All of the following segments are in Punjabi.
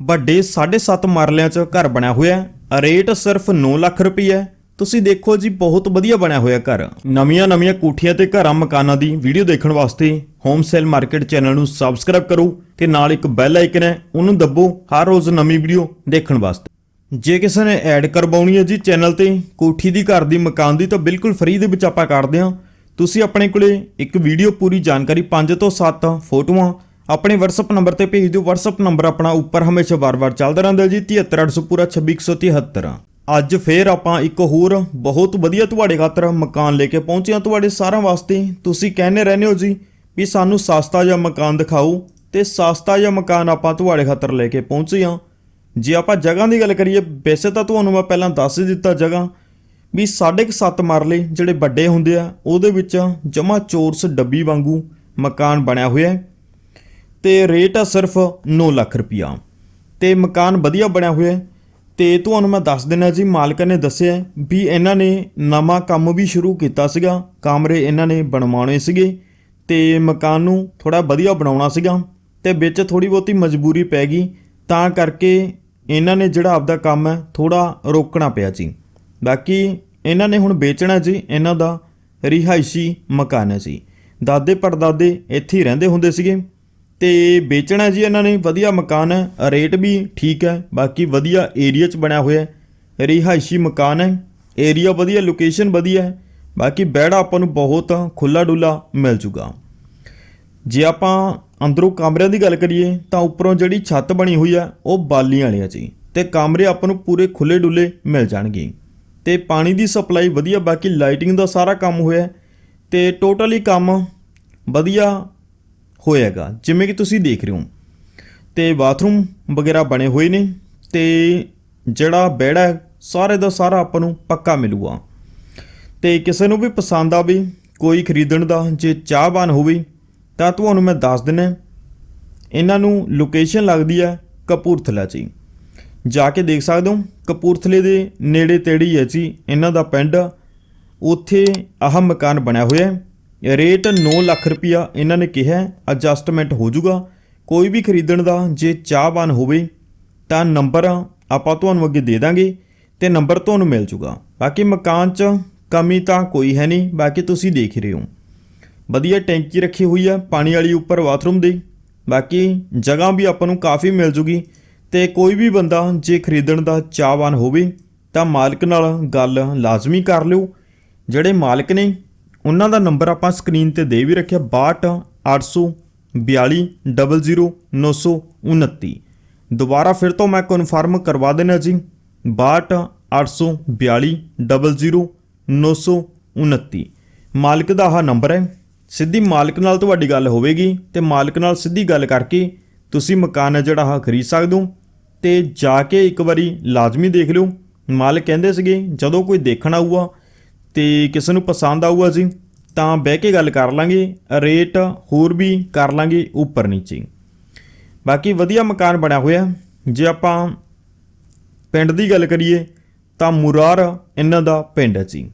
ਵੱਡੇ 7.5 ਮਰਲਿਆਂ 'ਚ ਘਰ ਬਣਿਆ ਹੋਇਆ ਹੈ। ਰੇਟ ਸਿਰਫ 9 ਲੱਖ ਰੁਪਏ ਹੈ। ਤੁਸੀਂ ਦੇਖੋ ਜੀ, ਬਹੁਤ ਵਧੀਆ ਬਣਿਆ ਹੋਇਆ ਘਰ। ਨਵੀਆਂ ਨਵੀਆਂ ਕੋਠੀਆਂ ਤੇ ਘਰਾਂ ਮਕਾਨਾਂ ਦੀ ਵੀਡੀਓ ਦੇਖਣ ਵਾਸਤੇ ਹੋਮ ਸੇਲ ਮਾਰਕੀਟ ਚੈਨਲ ਨੂੰ ਸਬਸਕ੍ਰਾਈਬ ਕਰੋ ਤੇ ਨਾਲ ਇੱਕ ਬੈਲ ਆਈਕਨ ਹੈ, ਉਹਨੂੰ ਦੱਬੋ ਹਰ ਰੋਜ਼ ਨਵੀਂ ਵੀਡੀਓ ਦੇਖਣ ਵਾਸਤੇ। ਜੇ ਕਿਸੇ ਨੇ ਐਡ ਕਰਵਾਉਣੀ ਹੈ ਜੀ ਚੈਨਲ ਤੇ, ਕੋਠੀ ਦੀ ਘਰ ਦੀ ਮਕਾਨ ਦੀ ਤਾਂ ਬਿਲਕੁਲ ਫ੍ਰੀ ਦੇ ਵਿੱਚ ਆਪਾਂ ਕਰਦੇ ਹਾਂ। ਤੁਸੀਂ ਆਪਣੇ ਕੋਲੇ ਇੱਕ ਵੀਡੀਓ ਪੂਰੀ ਜਾਣਕਾਰੀ 5 ਤੋਂ 7 ਫੋਟੋਆਂ ਆਪਣੇ WhatsApp ਨੰਬਰ ਤੇ ਭੇਜ ਦਿਓ। WhatsApp ਨੰਬਰ ਆਪਣਾ ਉੱਪਰ ਹਮੇਸ਼ਾ ਵਾਰ-ਵਾਰ ਚੱਲਦਾ ਰਹਿੰਦਾ ਜੀ। 73800 ਪੂਰਾ 26173 ਅੱਜ ਫੇਰ ਆਪਾਂ ਇੱਕ ਹੋਰ ਬਹੁਤ ਵਧੀਆ ਤੁਹਾਡੇ ਖਾਤਰ ਮਕਾਨ ਲੈ ਕੇ ਪਹੁੰਚੇ ਹਾਂ ਤੁਹਾਡੇ ਸਾਰਿਆਂ ਵਾਸਤੇ। ਤੁਸੀਂ ਕਹਿੰਦੇ ਰਹਿੰਦੇ ਹੋ ਜੀ ਵੀ ਸਾਨੂੰ ਸਸਤਾ ਜਿਹਾ ਮਕਾਨ ਦਿਖਾਓ ਤੇ ਸਸਤਾ ਜਿਹਾ ਮਕਾਨ ਆਪਾਂ ਤੁਹਾਡੇ ਖਾਤਰ ਲੈ ਕੇ ਪਹੁੰਚੇ ਹਾਂ। ਜੇ ਆਪਾਂ ਜਗ੍ਹਾ ਦੀ ਗੱਲ ਕਰੀਏ, ਵੈਸੇ ਤਾਂ ਤੁਹਾਨੂੰ ਮੈਂ ਪਹਿਲਾਂ ਦੱਸ ਦਿੱਤਾ ਜਗ੍ਹਾ ਵੀ 7.5 ਮਰਲੇ ਜਿਹੜੇ ਵੱਡੇ ਹੁੰਦੇ ਆ, ਉਹਦੇ ਵਿੱਚ ਜਮਾ ਚੋਰਸ ਡੱਬੀ ਵਾਂਗੂ ਮਕਾਨ ਬਣਿਆ ਹੋਇਆ ਹੈ। ਤੇ ਰੇਟ ਆ ਸਿਰਫ 9 ਲੱਖ ਰੁਪਿਆ ਤੇ ਮਕਾਨ ਵਧੀਆ ਬਣਿਆ ਹੋਇਆ ਹੈ। ਤੇ ਤੁਹਾਨੂੰ ਮੈਂ ਦੱਸ ਦਿੰਦਾ ਜੀ, ਮਾਲਕ ਨੇ ਦੱਸਿਆ ਵੀ ਇਹਨਾਂ ਨੇ ਨਵਾਂ ਕੰਮ ਵੀ ਸ਼ੁਰੂ ਕੀਤਾ ਸੀਗਾ। ਕਮਰੇ ਇਹਨਾਂ ਨੇ ਬਣਵਾਉਣੇ ਸੀਗੇ। ਤੇ ਮਕਾਨ ਨੂੰ ਥੋੜਾ ਵਧੀਆ ਬਣਾਉਣਾ ਸੀਗਾ। ਤੇ ਵਿੱਚ ਥੋੜੀ ਬਹੁਤੀ ਮਜਬੂਰੀ ਪੈ ਗਈ। ਤਾਂ ਕਰਕੇ ਇਹਨਾਂ ਨੇ ਜਿਹੜਾ ਆਪਦਾ ਕੰਮ ਹੈ ਥੋੜਾ ਰੋਕਣਾ ਪਿਆ ਜੀ। ਬਾਕੀ ਇਹਨਾਂ ਨੇ ਹੁਣ ਵੇਚਣਾ ਜੀ, ਇਹਨਾਂ ਦਾ ਰਿਹਾਇਸ਼ੀ ਮਕਾਨ ਹੈ ਜੀ। ਦਾਦੇ ਪੜਦਾਦੇ ਇੱਥੇ ਹੀ ਰਹਿੰਦੇ ਹੁੰਦੇ ਸੀਗੇ। ਤੇ ਵੇਚਣਾ ਜੀ ਇਹਨਾਂ ਨੇ, ਵਧੀਆ ਮਕਾਨ ਹੈ ਰੇਟ ਵੀ ਠੀਕ ਹੈ, ਬਾਕੀ ਵਧੀਆ ਏਰੀਆ 'ਚ ਬਣਿਆ ਹੋਇਆ ਹੈ, ਰਿਹਾਇਸ਼ੀ ਮਕਾਨ ਹੈ ਏਰੀਆ ਵਧੀਆ ਲੋਕੇਸ਼ਨ ਵਧੀਆ ਹੈ, ਬਾਕੀ ਬੈੜਾ ਆਪਾਂ ਨੂੰ ਬਹੁਤ ਖੁੱਲਾ ਡੁੱਲਾ ਮਿਲ ਜੂਗਾ। ਜੇ ਆਪਾਂ ਅੰਦਰੋਂ ਕਮਰਿਆਂ ਦੀ ਗੱਲ ਕਰੀਏ, ਤਾਂ ਉੱਪਰੋਂ ਜਿਹੜੀ ਛੱਤ ਬਣੀ ਹੋਈ ਆ, ਉਹ ਬਾਲੀਆਂ ਵਾਲੀ ਆ ਜੀ, ਤੇ ਕਮਰੇ ਆਪਾਂ ਨੂੰ ਪੂਰੇ ਖੁੱਲੇ ਡੁੱਲੇ ਮਿਲ ਜਾਣਗੇ। ਤੇ ਪਾਣੀ ਦੀ ਸਪਲਾਈ ਵਧੀਆ, ਬਾਕੀ ਲਾਈਟਿੰਗ ਦਾ ਸਾਰਾ ਕੰਮ ਹੋਇਆ ਹੈ, ਤੇ ਟੋਟਲੀ ਕੰਮ ਵਧੀਆ ਹੋਏਗਾ ਜਿਵੇਂ ਕਿ ਤੁਸੀਂ ਦੇਖ ਰਹੇ ਹੋ। ਤੇ ਬਾਥਰੂਮ ਵਗੈਰਾ ਬਣੇ ਹੋਏ ਨੇ ਤੇ ਜਿਹੜਾ ਬੈੜਾ ਹੈ, ਸਾਰੇ ਦਾ ਸਾਰਾ ਆਪਾਂ ਨੂੰ ਪੱਕਾ ਮਿਲੂਗਾ। ਤੇ ਕਿਸੇ ਨੂੰ ਵੀ ਪਸੰਦ ਆਵੇ ਕੋਈ ਖਰੀਦਣ ਦਾ ਜੇ ਚਾਹਵਾਨ ਹੋਵੇ ਤਾਂ ਤੁਹਾਨੂੰ ਮੈਂ ਦੱਸ ਦਿੰਨਾ ਇਹਨਾਂ ਨੂੰ ਲੋਕੇਸ਼ਨ ਲੱਗਦੀ ਹੈ ਕਪੂਰਥਲਾ 'ਚ ਜਾ ਕੇ ਦੇਖ ਸਕਦੇ ਹੋ ਕਪੂਰਥਲੇ ਦੇ ਨੇੜੇ ਤੇੜੀ ਹੈ ਜੀ ਇਹਨਾਂ ਦਾ ਪਿੰਡ। ਉੱਥੇ ਆਹ ਮਕਾਨ ਬਣਿਆ ਹੋਇਆ ਹੈ। ਰੇਟ 9 ਲੱਖ ਰੁਪਇਆ ਇਹਨਾਂ ਨੇ ਕਿਹਾ ਐਡਜਸਟਮੈਂਟ ਹੋ ਜਾਊਗਾ ਕੋਈ ਵੀ ਖਰੀਦਣ ਦਾ ਜੇ ਚਾਹਵਾਨ ਹੋਵੇ, ਤਾਂ ਨੰਬਰ ਆਪਾਂ ਤੁਹਾਨੂੰ ਅੱਗੇ ਦੇ ਦਾਂਗੇ ਤੇ ਨੰਬਰ ਤੁਹਾਨੂੰ ਮਿਲ ਜਾਊਗਾ ਬਾਕੀ ਮਕਾਨ 'ਚ ਕਮੀ ਤਾਂ ਕੋਈ ਹੈ ਨਹੀਂ, ਬਾਕੀ ਤੁਸੀਂ ਦੇਖ ਰਹੇ ਹੋ। ਵਧੀਆ ਟੈਂਕੀ ਰੱਖੀ ਹੋਈ ਹੈ ਪਾਣੀ ਵਾਲੀ ਉੱਪਰ ਬਾਥਰੂਮ ਦੀ। ਬਾਕੀ ਜਗ੍ਹਾ ਵੀ ਆਪਾਂ ਨੂੰ ਕਾਫੀ ਮਿਲ ਜੂਗੀ ਤੇ ਕੋਈ ਵੀ ਬੰਦਾ ਜੇ ਖਰੀਦਣ ਦਾ ਚਾਹਵਾਨ ਹੋਵੇ, ਤਾਂ ਮਾਲਕ ਨਾਲ ਗੱਲ ਲਾਜ਼ਮੀ ਕਰ ਲਿਓ। ਜਿਹੜੇ ਮਾਲਕ ਨੇ ਉਹਨਾਂ ਦਾ ਨੰਬਰ ਆਪਾਂ ਸਕਰੀਨ ਤੇ ਦੇ ਵੀ ਰੱਖਿਆ 62 842 00929 ਦੁਬਾਰਾ ਫਿਰ ਤੋਂ ਮੈਂ ਕਨਫਰਮ ਕਰਵਾ ਦੇਣਾ ਜੀ 62 842 00929 ਮਾਲਕ ਦਾ ਆਹ ਨੰਬਰ ਹੈ। ਸਿੱਧੀ ਮਾਲਕ ਨਾਲ ਤੁਹਾਡੀ ਗੱਲ ਹੋਵੇਗੀ ਤੇ ਮਾਲਕ ਨਾਲ ਸਿੱਧੀ ਗੱਲ ਕਰਕੇ ਤੁਸੀਂ ਮਕਾਨ ਜਿਹੜਾ ਆਹ ਖਰੀਦ ਸਕਦੇ ਹੋ ਤੇ ਜਾ ਕੇ ਇੱਕ ਵਾਰੀ ਲਾਜ਼ਮੀ ਦੇਖ ਲਿਓ। ਮਾਲਕ ਕਹਿੰਦੇ ਸੀਗੇ, ਜਦੋਂ ਕੋਈ ਦੇਖਣ ਆਊਗਾ ਤੇ ਕਿਸੇ ਨੂੰ ਪਸੰਦ ਆਊਗਾ ਜੀ, ਤਾਂ ਬਹਿ ਕੇ ਗੱਲ ਕਰ ਲਾਂਗੇ, ਰੇਟ ਹੋਰ ਵੀ ਕਰ ਲਾਂਗੇ ਉੱਪਰ ਨੀਚੇ। ਬਾਕੀ ਵਧੀਆ ਮਕਾਨ ਬਣਿਆ ਹੋਇਆ। ਜੇ ਆਪਾਂ ਪਿੰਡ ਦੀ ਗੱਲ ਕਰੀਏ, ਤਾਂ ਮੁਰਾਰ ਇਹਨਾਂ ਦਾ ਪਿੰਡ ਹੈ ਜੀ।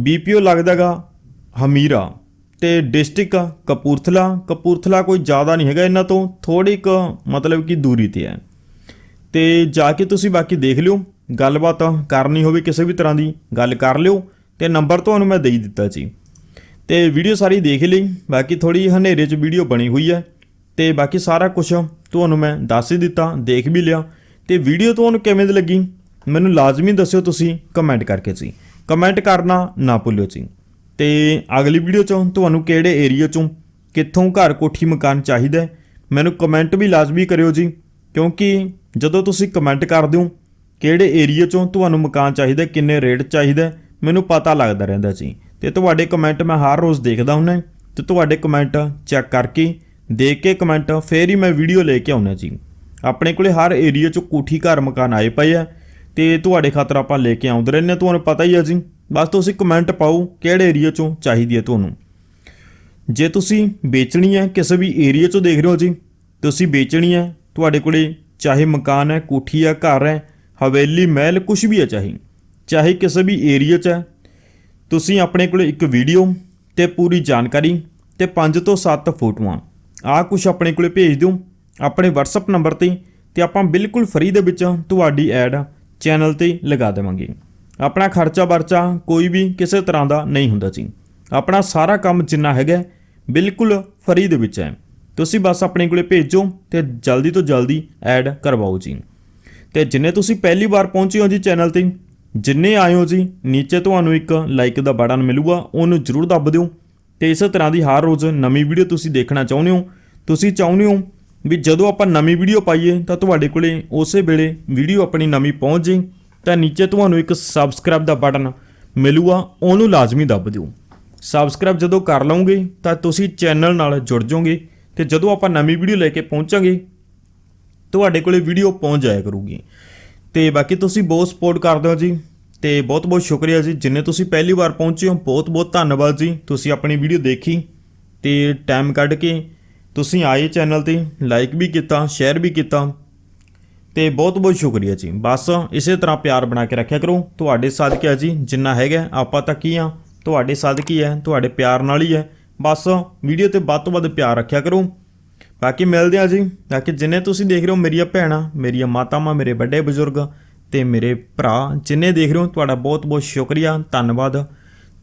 ਬੀਪੀਓ ਲੱਗਦਾਗਾ ਹਮੀਰਾ ਤੇ ਡਿਸਟ੍ਰਿਕਟ ਕਪੂਰਥਲਾ। ਕਪੂਰਥਲਾ ਕੋਈ ਜ਼ਿਆਦਾ ਨਹੀਂ ਹੈਗਾ ਇਹਨਾਂ ਤੋਂ ਥੋੜੀ ਕੁ ਮਤਲਬ ਕਿ ਦੂਰੀ ਤੇ ਹੈ। ਤੇ ਜਾ ਕੇ ਤੁਸੀਂ ਬਾਕੀ ਦੇਖ ਲਿਓ, ਗੱਲਬਾਤ ਕਰਨੀ ਹੋਵੇ ਕਿਸੇ ਵੀ ਤਰ੍ਹਾਂ ਦੀ, ਗੱਲ ਕਰ ਲਿਓ। ਤੇ ਨੰਬਰ ਤੁਹਾਨੂੰ ਮੈਂ ਦੇ ਹੀ ਦਿੱਤਾ ਜੀ ਤੇ ਵੀਡੀਓ ਸਾਰੀ ਦੇਖ ਲਈ, ਬਾਕੀ ਥੋੜੀ ਹਨੇਰੇ 'ਚ ਵੀਡੀਓ ਬਣੀ ਹੋਈ ਹੈ। ਤੇ ਬਾਕੀ ਸਾਰਾ ਕੁਝ ਤੁਹਾਨੂੰ ਮੈਂ ਦੱਸ ਹੀ ਦਿੱਤਾ, ਦੇਖ ਵੀ ਲਿਆ। ਤੇ ਵੀਡੀਓ ਤੁਹਾਨੂੰ ਕਿਵੇਂ ਦੀ ਲੱਗੀ, ਮੈਨੂੰ ਲਾਜ਼ਮੀ ਦੱਸਿਓ ਤੁਸੀਂ ਕਮੈਂਟ ਕਰਕੇ ਜੀ। ਕਮੈਂਟ ਕਰਨਾ ਨਾ ਭੁੱਲਿਓ ਜੀ। ਤੇ ਅਗਲੀ ਵੀਡੀਓ 'ਚੋਂ ਤੁਹਾਨੂੰ ਕਿਹੜੇ ਏਰੀਆ 'ਚੋਂ ਕਿੱਥੋਂ ਘਰ ਕੋਠੀ ਮਕਾਨ ਚਾਹੀਦਾ ਮੈਨੂੰ ਕਮੈਂਟ ਵੀ ਲਾਜ਼ਮੀ ਕਰਿਓ ਜੀ। ਕਿਉਂਕਿ ਜਦੋਂ ਤੁਸੀਂ ਕਮੈਂਟ ਕਰਦੇ ਹੋ, ਕਿਹੜੇ ਏਰੀਆ 'ਚੋਂ ਤੁਹਾਨੂੰ ਮਕਾਨ ਚਾਹੀਦਾ ਕਿੰਨੇ ਰੇਟ ਚਾਹੀਦਾ ਮੈਨੂੰ ਪਤਾ ਲੱਗਦਾ ਰਹਿੰਦਾ ਜੀ ਤੇ ਤੁਹਾਡੇ ਕਮੈਂਟ ਮੈਂ ਹਰ ਰੋਜ਼ ਦੇਖਦਾ ਹੁੰਦਾ ਤੇ ਤੁਹਾਡੇ ਕਮੈਂਟ ਚੈੱਕ ਕਰਕੇ ਦੇਖ ਕੇ ਕਮੈਂਟ ਫੇਰ ਹੀ ਮੈਂ ਵੀਡੀਓ ਲੈ ਕੇ ਆਉਣਾ ਜੀ ਆਪਣੇ ਕੋਲੇ ਹਰ ਏਰੀਆ 'ਚ ਕੋਠੀ ਘਰ ਮਕਾਨ ਆਏ ਪਏ ਆ। ਤੇ ਤੁਹਾਡੇ ਖਾਤਰ ਆਪਾਂ ਲੈ ਕੇ ਆਉਂਦੇ ਰਹਿੰਦੇ ਹਾਂ। ਤੁਹਾਨੂੰ ਪਤਾ ਹੀ ਆ ਜੀ। ਬਸ ਤੁਸੀਂ ਕਮੈਂਟ ਪਾਓ ਕਿਹੜੇ ਏਰੀਆ 'ਚੋਂ ਚਾਹੀਦੀ ਹੈ ਤੁਹਾਨੂੰ। ਜੇ ਤੁਸੀਂ ਵੇਚਣੀ ਹੈ ਕਿਸੇ ਵੀ ਏਰੀਆ 'ਚੋਂ ਦੇਖ ਰਹੇ ਹੋ ਜੀ, ਤੁਸੀਂ ਵੇਚਣੀ ਹੈ, ਤੁਹਾਡੇ ਕੋਲੇ ਚਾਹੇ ਮਕਾਨ ਹੈ, ਕੋਠੀ ਹੈ, ਘਰ ਹੈ, ਹਵੇਲੀ, ਮਹਿਲ ਕੁਝ ਵੀ ਹੈ ਚਾਹੇ। ਚਾਹੇ ਕਿਸੇ ਵੀ ਏਰੀਆ 'ਚ ਹੈ, ਤੁਸੀਂ ਆਪਣੇ ਕੋਲ ਇੱਕ ਵੀਡੀਓ ਤੇ ਪੂਰੀ ਜਾਣਕਾਰੀ ਤੇ 5 ਤੋਂ 7 ਫੋਟੋਆਂ। ਆਹ ਕੁਝ ਆਪਣੇ ਕੋਲੇ ਭੇਜ ਦਿਓ। ਆਪਣੇ WhatsApp ਨੰਬਰ ਤੇ ਤੇ ਆਪਾਂ ਬਿਲਕੁਲ ਫ੍ਰੀ ਦੇ ਵਿੱਚ ਤੁਹਾਡੀ ਐਡ ਚੈਨਲ ਤੇ ਲਗਾ ਦੇਵਾਂਗੇ। ਆਪਣਾ ਖਰਚਾ ਵਰਚਾ ਕੋਈ ਵੀ ਕਿਸੇ ਤਰ੍ਹਾਂ ਦਾ ਨਹੀਂ ਹੁੰਦਾ ਜੀ। ਆਪਣਾ ਸਾਰਾ ਕੰਮ ਜਿੰਨਾ ਹੈਗਾ ਬਿਲਕੁਲ ਫ੍ਰੀ ਦੇ ਵਿੱਚ ਹੈ। ਤੁਸੀਂ ਬਸ ਆਪਣੇ ਕੋਲੇ ਭੇਜੋ ਤੇ ਜਲਦੀ ਤੋਂ ਜਲਦੀ ਐਡ ਕਰਵਾਓ ਜੀ। ਤੇ ਜਿੰਨੇ ਤੁਸੀਂ ਪਹਿਲੀ ਵਾਰ ਪਹੁੰਚੇ ਹੋ ਜੀ ਚੈਨਲ ਤੇ ਜਿੰਨੇ ਆਏ ਹੋ ਜੀ, ਨੀਚੇ ਤੁਹਾਨੂੰ ਇੱਕ ਲਾਈਕ ਦਾ ਬਟਨ ਮਿਲੂਗਾ, ਉਹਨੂੰ ਜਰੂਰ ਦੱਬ ਦਿਓ। ਤੇ ਇਸੇ ਤਰ੍ਹਾਂ ਦੀ ਹਰ ਰੋਜ਼ ਨਵੀਂ ਵੀਡੀਓ ਤੁਸੀਂ ਦੇਖਣਾ ਚਾਹੁੰਦੇ ਹੋ। ਤੁਸੀਂ ਚਾਹੁੰਦੇ ਹੋ ਵੀ ਜਦੋਂ ਆਪਾਂ ਨਵੀਂ ਵੀਡੀਓ ਪਾਈਏ, ਤਾਂ ਤੁਹਾਡੇ ਕੋਲੇ ਉਸੇ ਵੇਲੇ ਵੀਡੀਓ ਆਪਣੀ ਨਵੀਂ ਪਹੁੰਚ ਜੇ, ਤਾਂ ਨੀਚੇ ਤੁਹਾਨੂੰ ਇੱਕ ਸਬਸਕ੍ਰਾਈਬ ਦਾ ਬਟਨ ਮਿਲੂਗਾ, ਉਹਨੂੰ ਲਾਜ਼ਮੀ ਦੱਬ ਦਿਓ। ਸਬਸਕ੍ਰਾਈਬ ਜਦੋਂ ਕਰ ਲਓਗੇ, ਤਾਂ ਤੁਸੀਂ ਚੈਨਲ ਨਾਲ ਜੁੜ ਜਾਓਗੇ ਤੇ ਜਦੋਂ ਆਪਾਂ ਨਵੀਂ ਵੀਡੀਓ ਲੈ ਕੇ ਪਹੁੰਚਾਂਗੇ, ਤੁਹਾਡੇ ਕੋਲੇ ਵੀਡੀਓ ਪਹੁੰਚ ਜਾਇਆ ਕਰੂਗੀ। ਤੇ ਬਾਕੀ ਤੁਸੀਂ ਬਹੁਤ ਸਪੋਰਟ ਕਰਦੇ ਹੋ ਜੀ ਤੇ ਬਹੁਤ ਬਹੁਤ ਸ਼ੁਕਰੀਆ ਜੀ। ਜਿੰਨੇ ਤੁਸੀਂ ਪਹਿਲੀ ਵਾਰ ਪਹੁੰਚੇ ਹੋ, ਬਹੁਤ ਬਹੁਤ ਧੰਨਵਾਦ ਜੀ। ਤੁਸੀਂ ਆਪਣੀ ਵੀਡੀਓ ਦੇਖੀ ਤੇ ਟਾਈਮ ਕੱਢ ਕੇ ਤੁਸੀਂ ਆਏ ਚੈਨਲ ਤੇ ਲਾਈਕ ਵੀ ਕੀਤਾ ਸ਼ੇਅਰ ਵੀ ਕੀਤਾ ਤੇ ਬਹੁਤ ਬਹੁਤ ਸ਼ੁਕਰੀਆ ਜੀ। ਬਸ ਇਸੇ ਤਰ੍ਹਾਂ ਪਿਆਰ ਬਣਾ ਕੇ ਰੱਖਿਆ ਕਰੋ। ਤੁਹਾਡੇ ਸਦਕੇ ਆ ਜੀ ਜਿੰਨਾ ਹੈਗਾ, ਆਪਾਂ ਤਾਂ ਕੀ ਆ, ਤੁਹਾਡੇ ਸਦਕੇ ਹੈ ਤੁਹਾਡੇ ਪਿਆਰ ਨਾਲ ਹੀ ਹੈ। ਬਸ ਵੀਡੀਓ ਤੇ ਵੱਧ ਤੋਂ ਵੱਧ ਪਿਆਰ ਰੱਖਿਆ ਕਰੋ। ਬਾਕੀ ਮਿਲਦੇ ਆ ਜੀ। ਬਾਕੀ ਜਿੰਨੇ ਤੁਸੀਂ ਦੇਖ ਰਹੇ ਹੋ ਮੇਰੀਆਂ ਭੈਣਾਂ, ਮੇਰੀਆਂ ਮਾਤਾਵਾਂ, ਮੇਰੇ ਵੱਡੇ ਬਜ਼ੁਰਗ ਤੇ ਮੇਰੇ ਭਰਾ, ਜਿੰਨੇ ਦੇਖ ਰਹੇ ਹੋ ਤੁਹਾਡਾ ਬਹੁਤ ਬਹੁਤ ਸ਼ੁਕਰੀਆ, ਧੰਨਵਾਦ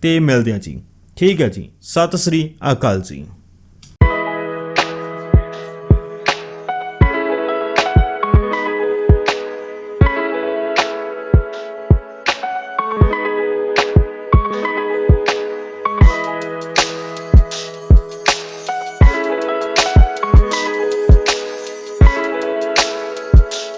ਤੇ ਮਿਲਦੇ ਆ ਜੀ। ਠੀਕ ਹੈ ਜੀ। ਸਤਿ ਸ੍ਰੀ ਅਕਾਲ ਜੀ।